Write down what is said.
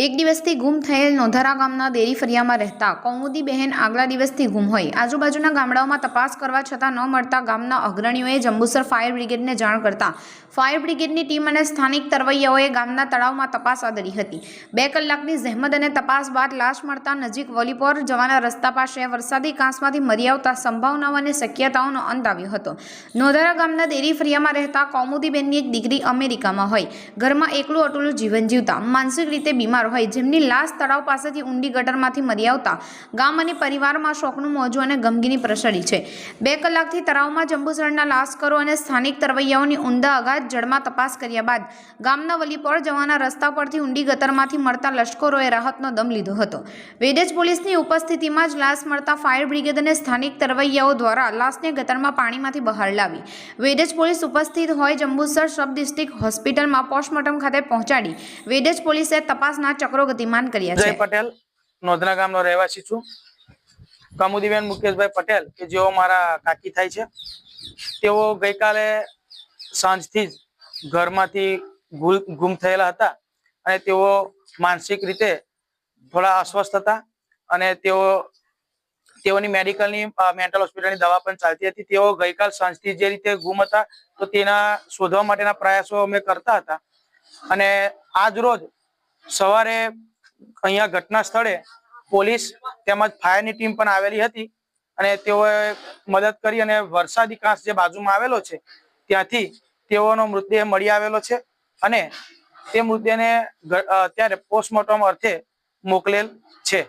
એક દિવસથી ગુમ થયેલ નોધારા ગામના દેરી ફરિયામાં રહેતા કૌમુદી બહેન આગલા દિવસથી ગુમ હોય. આજુબાજુના ગામડાઓમાં તપાસ કરવા છતાં ન મળતા ગામના અગ્રણીઓએ જંબુસર ફાયર બ્રિગેડને જાણ કરતા ફાયર બ્રિગેડની ટીમ અને સ્થાનિક તરવૈયાઓએ ગામના તળાવમાં તપાસ આદરી હતી. બે કલાકની જહેમત અને તપાસ બાદ લાશ મળતા નજીક વલીપોર જવાના રસ્તા પાસે વરસાદી કાંસમાંથી મરી આવતા સંભાવનાઓ અને શક્યતાઓનો અંત આવ્યો હતો. નોધારા ગામના દેરી ફરિયામાં રહેતા કૌમુદીબેનની એક દીકરી અમેરિકામાં હોય. ઘરમાં એકલું અટુલું જીવન જીવતા, માનસિક રીતે બીમાર હોય, જેમની લાશ તળાવ પાસેથી ઊંડી ગટરમાંથી મરી આવતા ગામ અને પરિવારમાં શોકનું મોજું અને ગમગીની પ્રસરી છે. બે કલાકથી તળાવમાં જંબુસરના લાશકરો અને સ્થાનિક તરવૈયાઓની ઊંડા અગાધ જળમાં તપાસ કર્યા બાદ ગામના વલીપોળ જવાના રસ્તા પરથી ઊંડી ગટરમાંથી મળતા લશ્કરોએ રાહતનો દમ લીધો હતો. વેડેજ પોલીસની ઉપસ્થિતિમાં જ લાશ મળતા ફાયર બ્રિગેડ અને સ્થાનિક તરવૈયાઓ દ્વારા લાશને ગટરમાં પાણીમાંથી બહાર લાવી વેડેજ પોલીસ ઉપસ્થિત હોય જંબુસર સબ ડિસ્ટ્રિક્ટ હોસ્પિટલમાં પોસ્ટમોર્ટમ ખાતે પહોંચાડી વેડેજ પોલીસે તપાસના ચક્રો ગતિમાન કર્યા છે. પટેલ નોંધના ગામનો રહેવાસી છું. કમુદીબેન મુકેશભાઈ પટેલ કે જેઓ મારા કાકી થાય છે. તેઓ ગઈકાલે સાંજથી જ ઘરમાંથી ગુમ થયેલા હતા અને તેઓ માનસિક રીતે થોડા અસ્વસ્થ હતા અને તેઓ તેઓની મેડિકલની મેન્ટલ હોસ્પિટલની દવા પણ ચાલતી હતી. તેઓ ગઈકાલ સાંજથી જે રીતે ગુમ હતા તો તેના શોધવા માટેના પ્રયાસો અમે કરતા હતા. અને આજ રોજ સવારે અહીંયા ઘટના સ્થળે પોલીસ તેમજ ફાયરની ટીમ પણ આવેલી હતી અને તેઓએ મદદ કરી અને વરસાદી કાંસ જે બાજુમાં આવેલો છે, ત્યાંથી તેઓનો મૃતદેહ મળી આવેલો છે અને તે મૃતદેહને અત્યારે પોસ્ટમોર્ટમ અર્થે મોકલેલ છે.